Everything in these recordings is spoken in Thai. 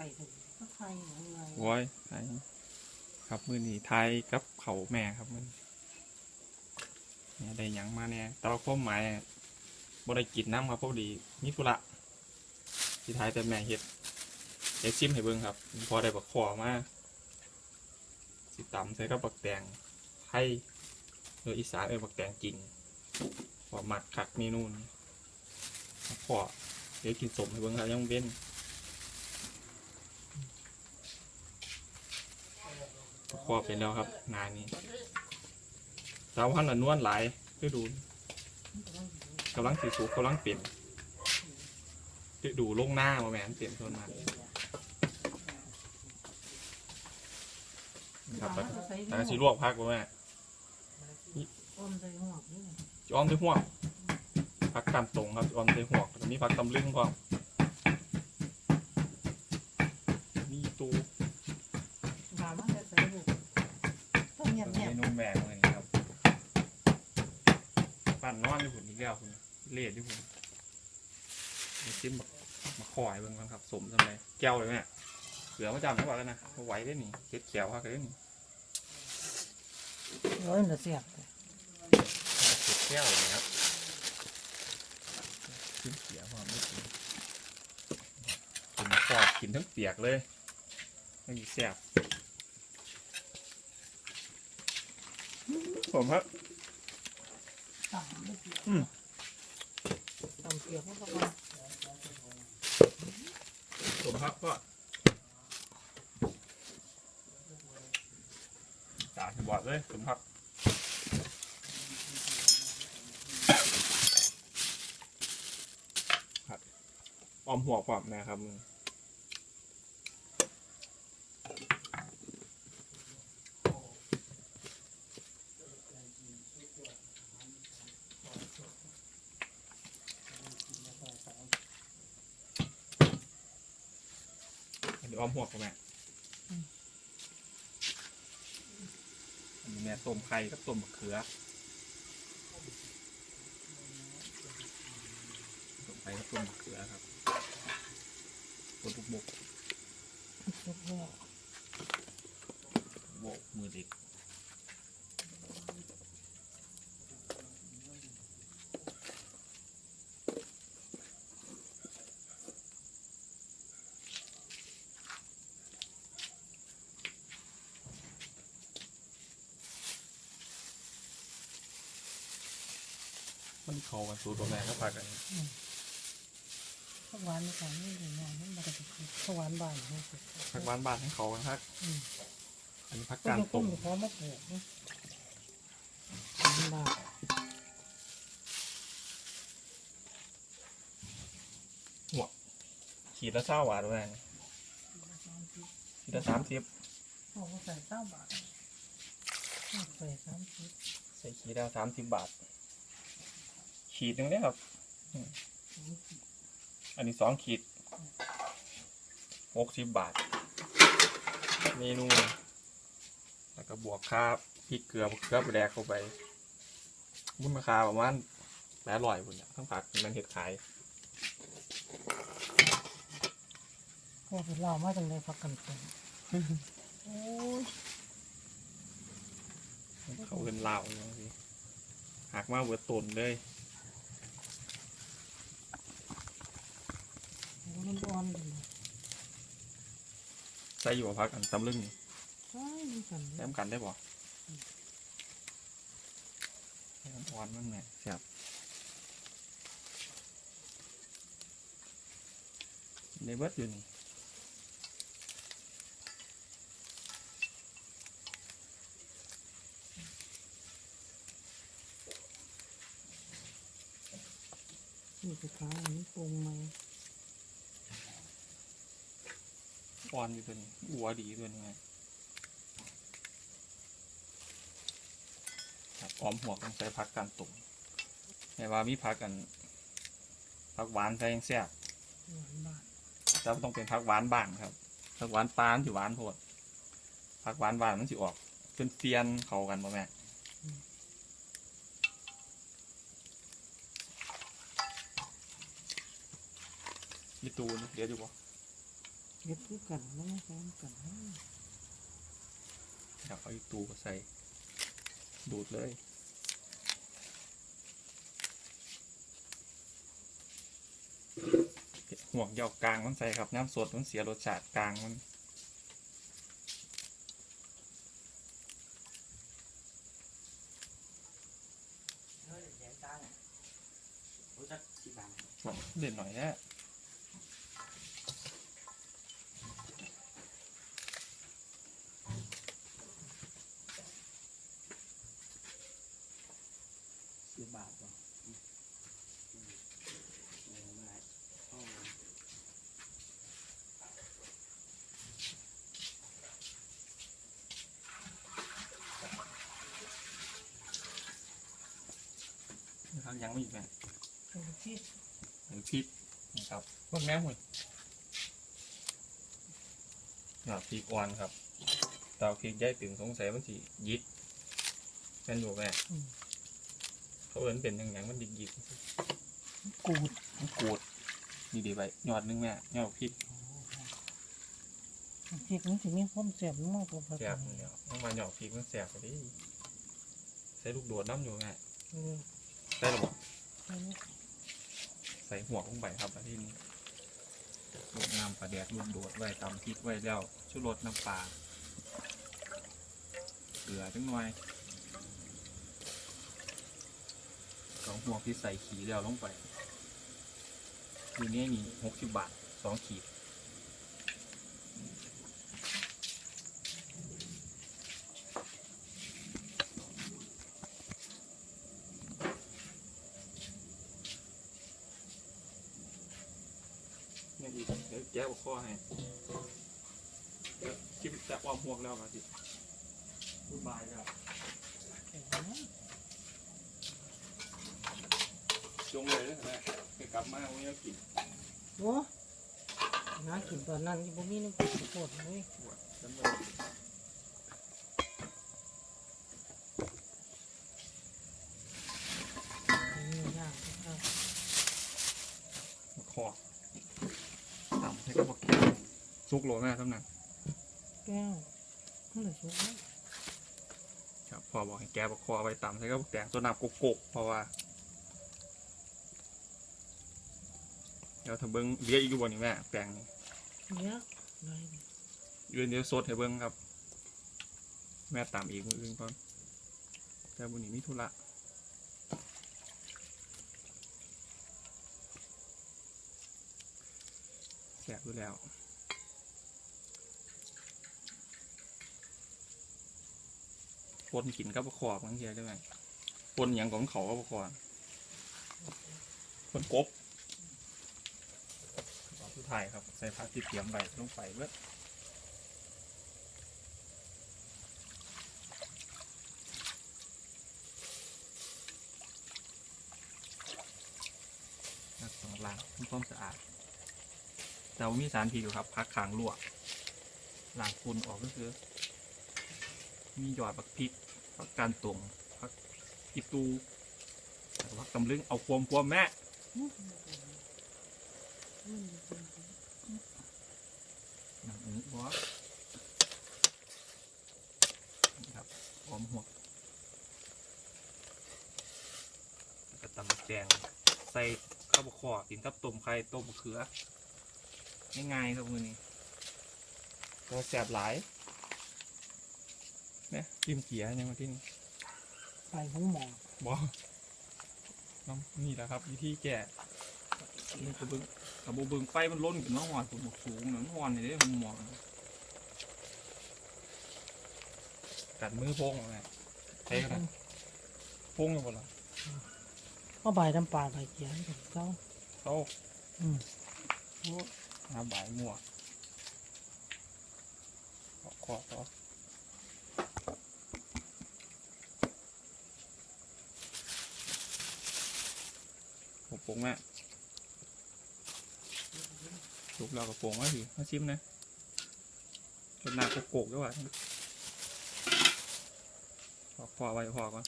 ไก่ถึงก็ไข่ยังไงโว้ยไทยครับมือนี้ไทยกับเขาแม่ครับมันเนี่ยได้หยังมาเนี่ยแต่ว่าความหมายบ่ได้กินน้ำครับพอดีมีธุระที่ไทยแต่แม่เฮ็ดเฮ็ดซิมให้เบิ่งครับ พอได้บักขอมาสิตำใส่กับบักแตงไทยเอออีสานเออบักแตงจริงพอหมักคักเมนูนี้บักขอเดี๋ยวกินสมให้เบิ่งครับยังเว้น ครอบเป็นแล้วครับงานนี้สาวพันธุ์ละนวลหลายไปดูกำลังสีสูกำลังเปลี่ยนไปดูลงหน้ามาแมนเปลี่ยนส่วนมาครับแล้วแล้วก็สีลวกพักไว้แม่อ้อมใส่หัวนี่จะอ้อมด้วยหัวกพักกันตรงครับอ้อมด้วยหัวกมีพักตำลึงพร้อมมีตู ถามว่าจะใส่ลูกต้องเงียบ เม เงียบ นูแม่เลยครับ ปั่นนอนที่หุ่นอีกแล้วคุณเละที่หุ่นมีจิ้มแบบมาคอยเบิ่งกันครับ สมทำไมแก้วเลยแม่เสือมาจำได้ป่ะแล้วนะเอาไว้ได้หนิเก็ดแก้วครับได้หนิร้อยละเสียบเก็ดแก้วเลยครับกินเสียความไม่กินกินคอกินทั้งเปียกเลยไม่มีแซ่บผมครับ ต่ำไม่เปียกอืมต่ำเปียกก็ประมาณผมครับก็จ่าที่บอดเลยผมครับครับออมหัวความนะครับมึงอันนี้ออ มหัวกับแม่อันนี้แม่ต้มไข่กับต้มมะเขือต้มไข่กับต้มมะเขือครับต้นบุกบุกสุกแล้วโบกมือเด็กมันเขากัน สูตรตัวแม่ก็พากันข้าวหวานนี่ของนี่นะมันมาจากข้าวหวานบ้านนี่สิพักบ้านบ้านให้เขากันพักอันนี้พักการต้ต้มมอยู่พร้อมมะเขือนะบ้าขีดละเศร้าบาทด้วยขีดละสามสิบเขาก็ใส่เต้าบาทใส่สามสิบใส่ขีดละสามสิบบาท ขีดหนึ่งเนี่ยครับ อันนี้สองขีดหกสิบบาท เมนู แล้วก็บวกค่าพริกเกลือเกลือไปแดกเข้าไปมูลราคาประมาณแปดร้อยพุ่นเนี่ยทั้งผักมันเห็ดขายก็เป็นเรามาจังเลยพักกันเป็นโอ้ยเขาเป็นเหล่าอย่างนี้หักมาเบิดตนเลย มันร้อนเลยใส่อยู่กับพักอันตำลึงนี่ใช่มีกันแต้มกันได้บ่แต้มอ่อนมันไงเสียบในเบิดอยู่นี่นี่สุดท้ายอันนี้ปรุงมา อ่อนอยู่ตัวนี้อัวดีตัวนี้ไงครับออมหัวต้องใช้พักการตุ่มแต่ว่ามีพักกันพักหวานใส่ยังแซ่บหวานบาทแต่ต้องเป็นพักหวานบ้านครับพักหวานปานที่หวานโพดพักหวานบ้านมันสิออกเป็นเฟียนเข้ากันบ่แม่มีตูนเดี๋ยวอยู่บ่ เฮ็ดคือกันไม่ใช่กันนะอยากเอาอีกตูก็ใส่ ดูดเลย ห่วงยาวกลางมันใส่ครับน้ำสดมันเสียรสชาติกลางมันเฮ้ยเสียงดังรู้จักสิบบาทบอกเด่นหน่อยแน่ สิบบาทบ่อืมอืมเดี๋ยวมาเอา นะครับยังไม่อีกไหม เป็นที่ หรือพริกนะ ครับพวกแม่หุ่ยหยอดพริกอ่อนครับเตาพริกย่ายตึงสงสัยมันสิยิกแม่นอยู่แม่อืม เขาเอิ้นเป็นอย่างไงมันยิกยิกกูดมันกูดนี่ดีไปหยอดหนึงแม่หยอดพริกพริกมันสิมีความแซ่บมากกว่าผัดแสบเนี่ยต้องมาหยอดพริกมันแสบไปดิใส่ลูกโดดน้ำอยู่แม่เออใส่หรอบอกใช่ไหมใส่หัวลงไปครับอันที่นี้ ลูกน้ำปลาแดดรุนโดดไว้ตำพริกไว้แล้วชูรสน้ำปลาเกลือจังหน่อยสองหัวที่ใส่ขีแล้วลงไปทีนี้นี่หกสิบบาทสองขีดเนี่ยอีกเดี๋ยวแก้วข้ อให้เดี๋ยวคลิปจะความห่วงแล้วมาสิพูดบายแล้วเห็นไหมจงเลยนะไปกลับมาวันนี้กิน โอ้น่ากินตอนนั้นที่บ่มีน้ำกินโคตรเลยหัวจำเลย นี่ย่างครับ มาคอต่ำให้ก็บอกแก้ว ซุกโลแม่ทำนั้นแก้วมันเลยสุกแล้วครับพอบอกให้แกบอกคอไปต่ำให้ก็บอกแตงตัวน้ำโกกๆเพราะว่าเดี๋ยวถ้าเบิ้งเลี้ยอีกอยู่บนนี่แม่แปลงนี่เยอะเลยยืนเดี๋ยวสดให้เบิ้งครับ แม่ต่ำอีกมืออื่นก่อนแต่บุญนี้มีธุระแสบอยู่แล้ว ปนกินกับปลาคอบางทีได้ไหมปนอย่างของเขากับปลาคอปนกบรอบสุดท้ายครับ ใส่ผักที่เตรียมไว้ลงไปเว้ยสองล้างทำความสะอาดแต่ว่ามีสารพิษอยู่ครับ พักขางลวกล้างฝุ่นออกก็คือ มีหยอดบักพริกผักการตวงผักอีตูแล้วก็ผักตำลึงเอาความความแม่นั่นอันนี้บอสครับหอมหัวแล้วก็ตำแจงใส่ข้าวบกขอกินกับต้มไข่ต้มมะเขือง่ายๆครับมือนี้ก็แสบหลาย เนี่ยจิ้มเกียร์ยังมาที่นี่ไปของหมอบอน้ำนี่แหละครับ วิธีแก้นี่กระเบึงกระโบเบึงไฟมันล้นขึ้นมาหอนผมบอกสูงหนึ่งหอนนี่เด้มันหมองกัดมือโพงอะไรใช่ขนาดโพงยังไงล่ะก็ใบน้ำปลาใบเขียนกับเขาเขาอืมโอ้น้ำใบายมั่วขอขอขอผม ปงแม่ลุกเรากับปรงไว้สิมาชิมนะจนหน้าโกกๆด้วยว่ะพอพอไว้พอก่อน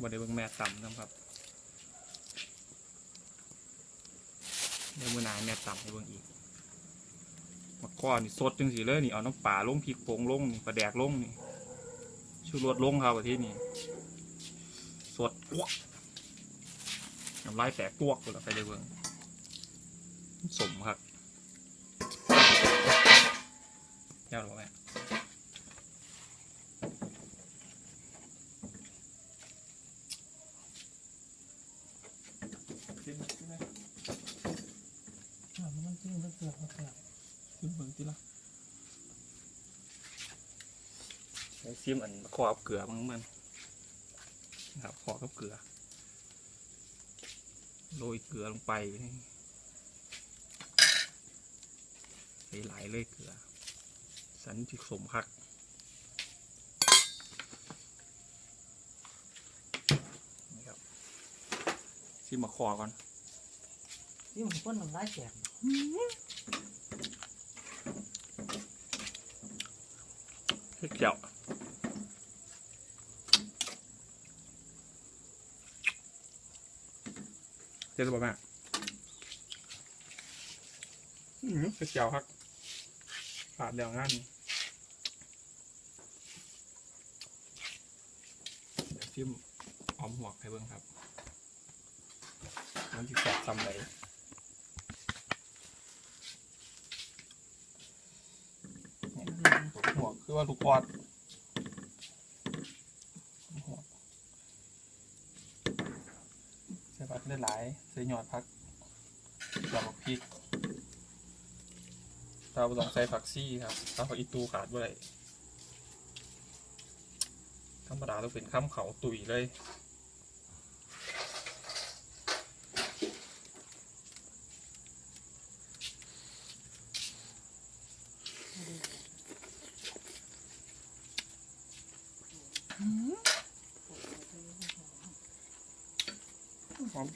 บ่ได้เบิ่งแม่ต่ำนะครับเดี๋ยวมือนาแม่ต่ำให้เบิ่งอีกมะกอนี่สดจังสิเลยนี่เอาน้ำปลาลงพริกผงลงนี่ปลาแดกลงนี่ชูรสลงครับประเทศนี้ วกน้ำลายแตกกวกเลยไปเลยเบิ่งสมครับแก้วหรือไงกินกินไหมอ่ามันจริงมันเสือกมันเสือกซิมเบิ่งติละไอ้ซิมอันขอกับเกลือมั้งมัน นะครับขอกับเกลือ โรยเกลือลงไปใส่หลายเลยเกลือ สันจิสมพักนี่ครับซิมมาขอก่อนนี่มันก้นน้ำลายแตกเฮ็ดเจียว เจ๊จะบอกแม่อืมเฮ็ดเจียวครับขาดเดียวงานนี้เดี๋ยวจิ้มออมหัวกให้เบิ่งครับมันจะแสบซ้ำไหนหัวกคือว่าลูกออดหัวกใส่ผัก ได้หลายใส่หยอดพักดอกพริกเราลองใส่ผักซี่ครับถ้าผักอีตูขาดบ่ได้ธรรมดาต้องเป็นข้ามเขาตุยเลย หอม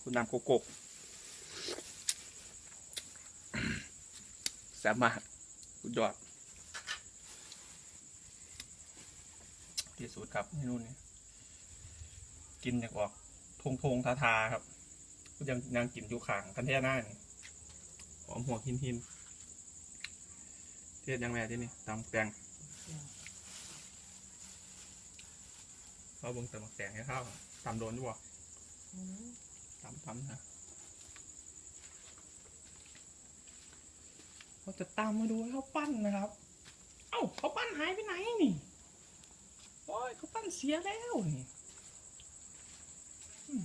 คุณน้ำโกโก้แซ่บมากสุดยอดที่สุดครับเมนูนี้กินอยางออกทงทงทาทาครับก็ยังยังกินอยู่ขางกันแท่หน้านี่หอมหัวหินหินเทียดยังแม่ที่นี่ตำแตง เขาเบิ่งต่หมักแตงให้ข้าวตำโดนอยู่บ่อืมตำตำนะเราจะตามมาดูเขาปั้นนะครับ เอ้าเขาปั้นหายไปไหนนี่โอ้ยเขาปั้นเสียแล้วนี่อืม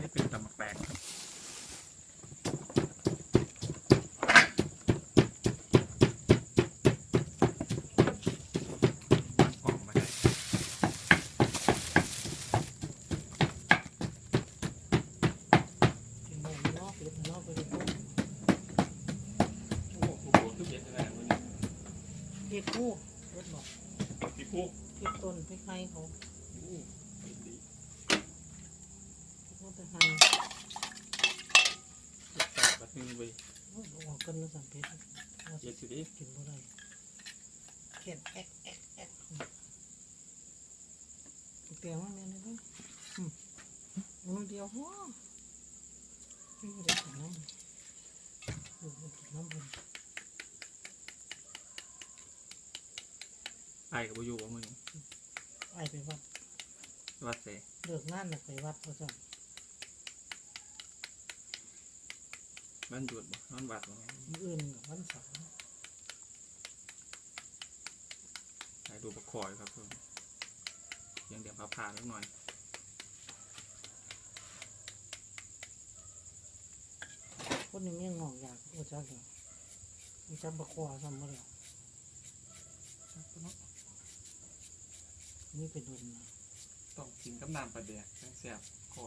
นี่เป็นตำหมักแตงครับปั้นกล่องมาให้ กินหมูเนาะเป็ดเนาะไปเลย โอ้โหโหคือเย็นขนาดนี้ เห็ดคู่เห็ดบอกพี่ปุ๊กเห็ดต้นพริกไทยเขาโอ้ดีดีเขาไปให้ติดตามแบบนึงเว้ยโอ้ยออกกันแล้วสังเกตเย็นสิดิกินบ่ได้เขียนแอ๊กแอ๊กแอ๊กเตียงมันเนี่ยนะเด้ออืมมือเดียวหัวไม่ได้กินน้ำดูกินน้ำบน ไอ้กับบุยูว่ามึงไอไปวัดวัดเสเลิกงานน่ะไปวัดเขาจ้ะบ้านหยุดบ่นอนวัดบ่มื้ออื่นกับวันเสาร์ไอ้ดูประคอยครับเพิ่มยังเดี๋ยวพาผ่านนิดหน่อยคนนี้ยังงอกอยากโอ้จ้าเดียวมีจับบะควาซ้ำบ่แล้ว นี่เป็นดนนะต้องกินกับน้ำปลาแดกแซ่บๆคอ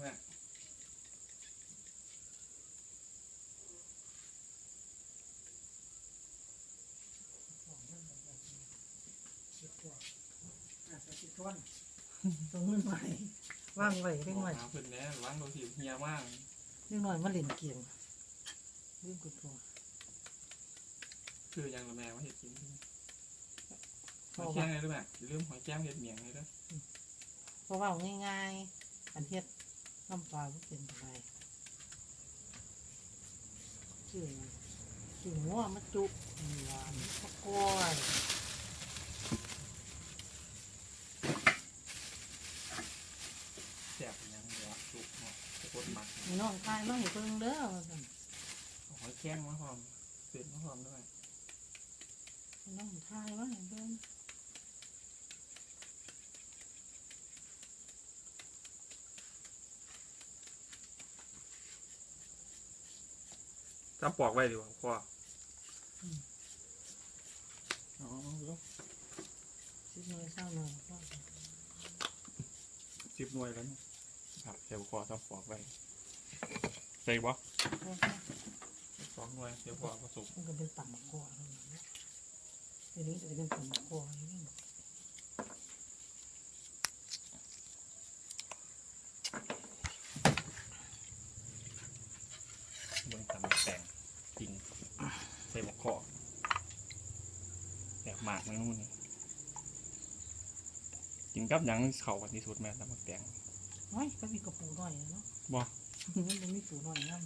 แม่ ก้อนส่งเงินใหม่ว่างไว้เล็กหน่อยหาเพิ่นแหน่วางโดยที่เฮียมากเล็กหน่อยมาเล่นเกมลืมกดโทรคือยังละแม่ว่าเฮ็ดกินหเพอยราะแข้ว่างเลยด้วยแม่อย่าลืมหอยแก้มเฮ็ดเมียงเลยเด้อเพราะว่าง่ายๆ อันเฮ็ดน้ำปลาบ่เป็นอะไรชื่อหยังชื่อหัวมะจุหวานตะกร้อย แซ่บยังเดี๋ยวสุกเนาะจะกดหมัก มี น้องทายมาให้เบิ่งเด้อว่าซั่นเอาหอยแข้งมาพร้อมเป็ดมาพร้อมด้วยน้องทายมาให้เบิ่งจำปอกไว้ดีกว่าพ่ออ๋อล้วสิหน่อยเศร้าหน่อยพ่อ สิบหน่วยแล้วเนี่ยครับเดี๋ยวพ่อจำปอกไว้ ใส่บ่พ่อสองหน่วยเดี๋ยวพอผสมมันก็เป็นต่ำมะกอกแล้วนะทีนี้จะเป็นต่ำมะกอกนี่เบิ่งตำแต่งจริงใส่บกคอแบบหมากมันนู่นกินกับหยังเข้ากันที่สุดแม่ตำแต่งน้อยก็มีกระปูหน่อยนะเนาะบ่ มันจะมีปูหน่อยนั่น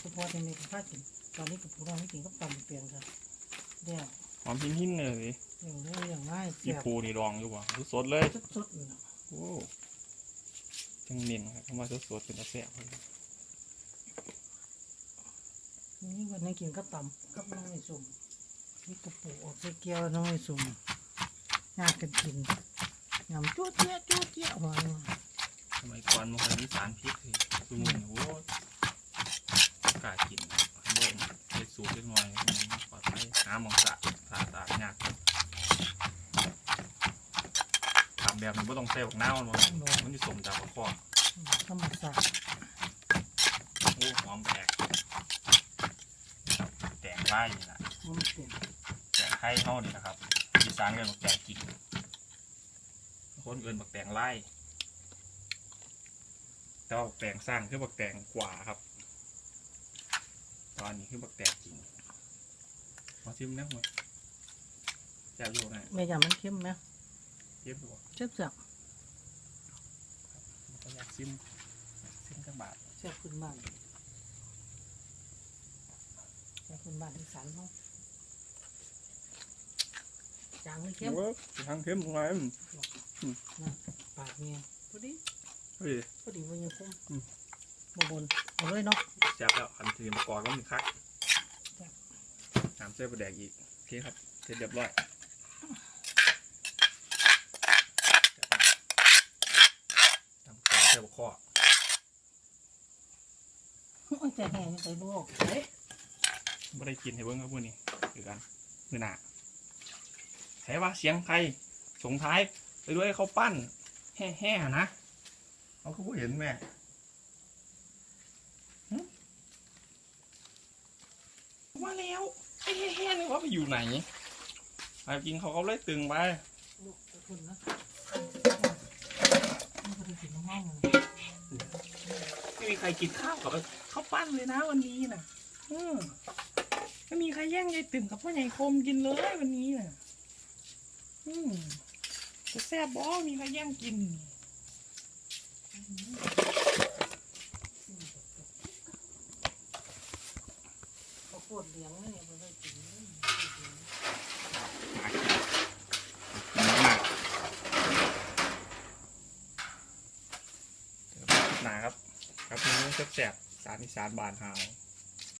เฉพาะในเมกะข้ากินตอนนี้กระปูหน่อยไม่กินก็ต่ำเปลี่ยนกันเดี๋ยวหอมหินๆเลยสิเดี๋ยวเรื่องอย่างง่ายอีเสียบปูนี่ดองอยู่บ่สดๆเลยสดๆอยู่นะโอ้จังเน้นครับคำว่าสดๆเป็นตะแซ่บเลยนี่วันนี้กินก็ต่ำกับน้องไอ้สุ่มมีกระปูออกใส่เกี๊ยวน้องไอ้สุ่มยากกันกินยำจั่วเจี๊ยจั่วเจี๊ยหัวนี่ สมัยก่อนมันเคยมีสารพิษสิสมุนโอ้กล้ากินโบ่เล็ดสูตรเล็กน้อยปลอดภัยหาหมองสะสะสะยากทำแบบนี้ไม่ต้องใส่บักนาวเนาะมันจะสมจากบักคอธรรมศาสตร์โอ้หอมแปลกแตงไล่นี่นะมันเป็นแตงไข่เท่านี่นะครับอีสานเรียกว่าแตงกิ่งคนเอินบักแตงไล่ แต่ว่าบักแตงสร้างคือบักแตงกว่าครับ ตอนนี้คือบักแตงกิ่งมาชิมนะมั้ยแซ่บอยู่ไงแม่ยำมันเข้มไหมเทียบดูเจ็บจับก็อยากชิมอยากชิมกับบาทแซ่บขึ้นบ้านแซ่บขึ้นบ้านที่สันเนาะจางไม่เข้มโอ้ยทางเข้มไงปากเมียพอดี เฮ้ยพอดีวันยังคมอืมบนบนเอาเลยเนาะแซ่บแล้วอันทีมากรก็มีคักแซ่บน้ำเส้นปลาแดกอีกโอเคครับเสร็จเรียบร้อยทำของเส้นบกข้อโอ้ยใจแห้งใจลวกเฮ้ยไม่ได้กินให้เบิ้งครับพวกนี้คือกันมือหนาใช่ว่าเสียงใครส่งท้ายไปด้วยเขาวปั้น แห่ๆนะ เขาก็บ่เห็นแม่หึว่าแล้วไอ้แห่ๆนี่ว่าไปอยู่ไหนไปกินเขาก็เลยตึงไปลวกทุนนะนี่ก็ได้กินน้ำมันเลยไม่มีใครกินข้าวกับข้าวปั้นเลยนะวันนี้นะอืมไม่มีใครแย่งยายตึงกับพ่อใหญ่คมกินเลยวันนี้นะอืมจะแซ่บบ่มีใครแย่งกิน ขวดเหลืองนี่มันได้กินเลยหนาครับ ครับนี้แซ่บๆสารอีสานบานเฮา